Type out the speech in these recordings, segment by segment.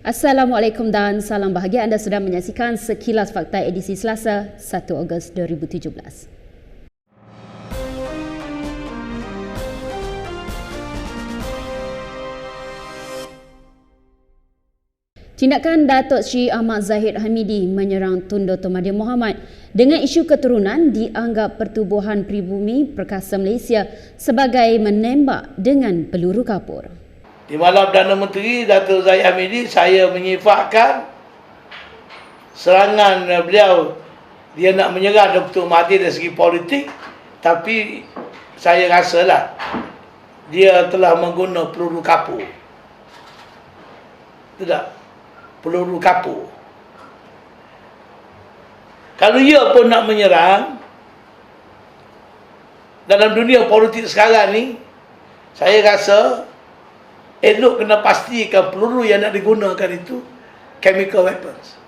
Assalamualaikum dan salam bahagia anda sudah menyaksikan sekilas fakta edisi Selasa 1 Ogos 2017. Tindakan Datuk Sri Ahmad Zahid Hamidi menyerang Tun Dr. Mahathir Mohamad dengan isu keturunan dianggap Pertubuhan Pribumi Perkasa Malaysia sebagai menembak dengan peluru kapur. Di malam Perdana Menteri Datuk Zahid Hamidi saya menyifatkan serangan beliau dia nak menyerang Dr. Mahathir dari segi politik tapi saya rasalah dia telah menggunakan peluru kapur. Tidak. Peluru kapur. Kalau ia pun nak menyerang dalam dunia politik sekarang ni saya rasa elok kena pastikan peluru yang nak digunakan itu chemical weapons.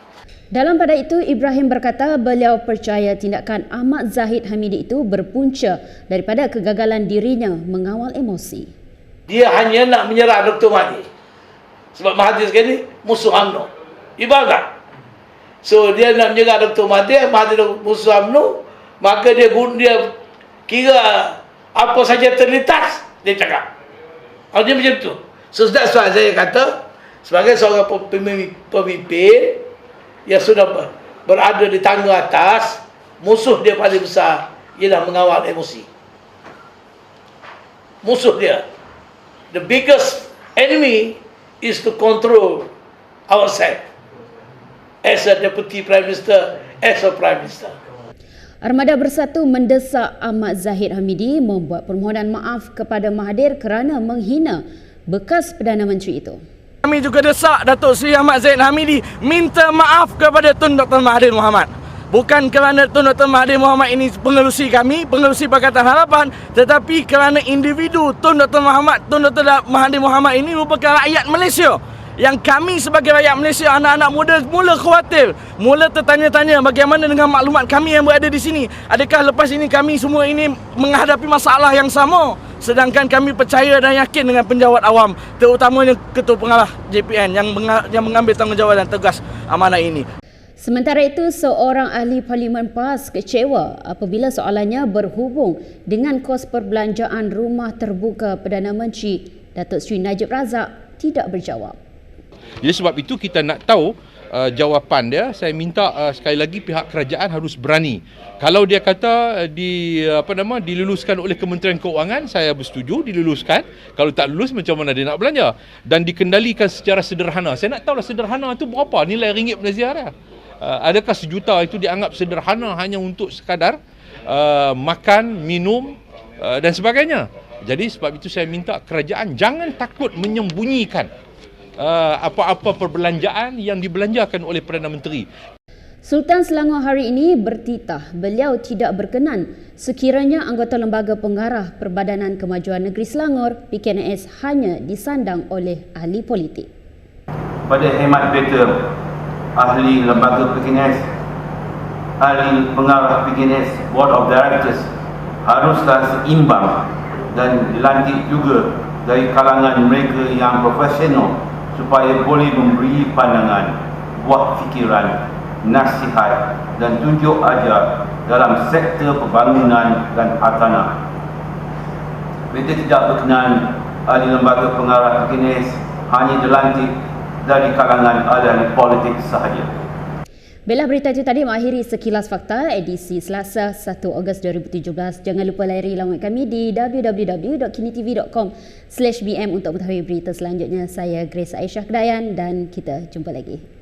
Dalam pada itu, Ibrahim berkata beliau percaya tindakan Ahmad Zahid Hamidi itu berpunca daripada kegagalan dirinya mengawal emosi. Dia hanya nak menyerah Dr. Mahathir. Sebab Mahathir sekali musuh UMNO. Ibarat. So dia nak menyerah Dr. Mahathir, Mahathir musuh UMNO, maka dia dia kira apa saja terlintas, dia cakap. Dia macam tu. So that's why saya kata sebagai seorang pemimpin yang sudah berada di tangga atas, musuh dia paling besar ialah mengawal emosi. Musuh dia. The biggest enemy is to control ourselves as a deputy prime minister, as a prime minister. Armada Bersatu mendesak Ahmad Zahid Hamidi membuat permohonan maaf kepada Mahathir kerana menghina bekas Perdana Menteri itu. Kami juga desak Datuk Seri Ahmad Zaid Hamidi minta maaf kepada Tun Dr. Mahathir Mohamad. Bukan kerana Tun Dr. Mahathir Mohamad ini pengerusi kami, pengerusi Pakatan Harapan, tetapi kerana individu Tun Dr. Muhammad, Tun Dr. Mahathir Mohamad ini merupakan rakyat Malaysia yang kami sebagai rakyat Malaysia anak-anak muda mula khawatir. Mula tertanya-tanya bagaimana dengan maklumat kami yang berada di sini. Adakah lepas ini kami semua ini menghadapi masalah yang sama? Sedangkan kami percaya dan yakin dengan penjawat awam terutamanya ketua pengarah JPN yang yang mengambil tanggungjawab dan tegas amanah ini. Sementara itu, seorang ahli Parlimen PAS kecewa apabila soalannya berhubung dengan kos perbelanjaan rumah terbuka Perdana Menteri Datuk Seri Najib Razak tidak berjawab. Jadi sebab itu kita nak tahu uh, jawapan dia. Saya minta uh, sekali lagi pihak kerajaan harus berani. Kalau dia kata uh, di apa nama diluluskan oleh Kementerian Keuangan, saya bersetuju diluluskan. Kalau tak lulus macam mana dia nak belanja dan dikendalikan secara sederhana. Saya nak tahulah sederhana itu berapa nilai ringgit Malaysia dia. Uh, adakah sejuta itu dianggap sederhana hanya untuk sekadar uh, makan, minum uh, dan sebagainya. Jadi sebab itu saya minta kerajaan jangan takut menyembunyikan uh, apa-apa perbelanjaan yang dibelanjakan oleh Perdana Menteri. Sultan Selangor hari ini bertitah beliau tidak berkenan sekiranya anggota Lembaga Pengarah Perbadanan Kemajuan Negeri Selangor PKNS hanya disandang oleh ahli politik. Pada hemat beta ahli Lembaga PKNS, ahli pengarah PKNS, Board of Directors haruslah seimbang dan dilantik juga dari kalangan mereka yang profesional supaya boleh memberi pandangan, buah fikiran, nasihat dan tunjuk ajar dalam sektor pembangunan dan hartanah. Mereka tidak berkenan ahli lembaga pengarah PKNS hanya dilantik dari kalangan ahli politik sahaja. Bela berita itu tadi mengakhiri sekilas fakta edisi Selasa 1 Ogos 2017. Jangan lupa layari laman kami di www.kinitv.com bm untuk mengetahui berita selanjutnya. Saya Grace Aisyah Kedayan dan kita jumpa lagi.